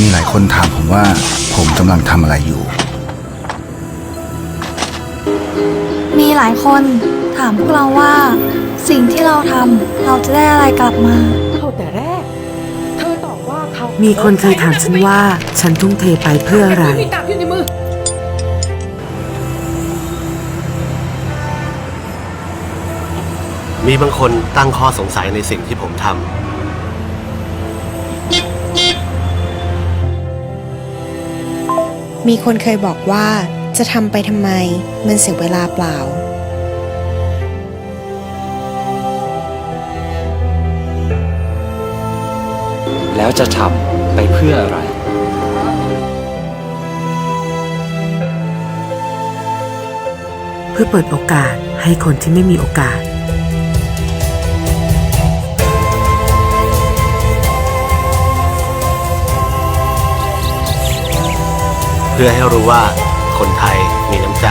มีหลายคนถามผมว่าผมกำลังทำอะไรอยู่ มีหลายคนถามพวกเราว่า สิ่งที่เราทำเราจะได้อะไรกลับมาเข้าแต่แรก เธอตอบว่าเขามีมีคนเคยถามฉันว่า ฉันทุ่มเทไปเพื่ออะไรมีดาบอยู่ในมือ มีบางคนตั้งข้อสงสัยในสิ่งที่ผมท มีคนเคยบอกว่าจะทำไปทำไม มันเสียเวลาเปล่า แล้วจะทำไปเพื่ออะไร เพื่อเปิดโอกาสให้คนที่ไม่มีโอกาส พื่อให้รู้ว่าคนไทยมีน้ำใจ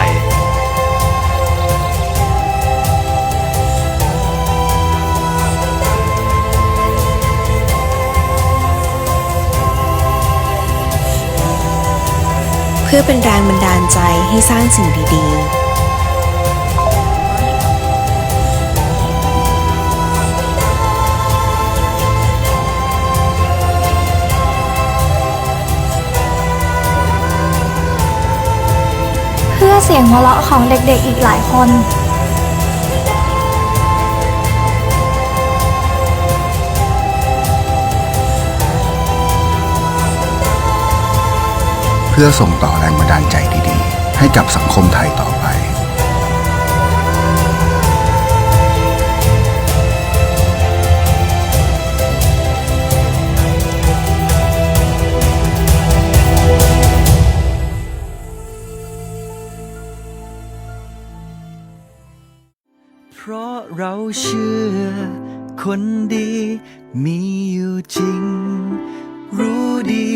เพื่อเป็นแรงบันดาลใจให้สร้างสิ่งดี ๆ พื่อเสียงหัวเราะของเด็กๆอีกหลายคนเพื่อส่งต่อแรงบันดาลใจดีๆ ให้กับสังคมไทยต่อไป พราะเราเชื่อ คนดีมีอยู่จริง รู้ดี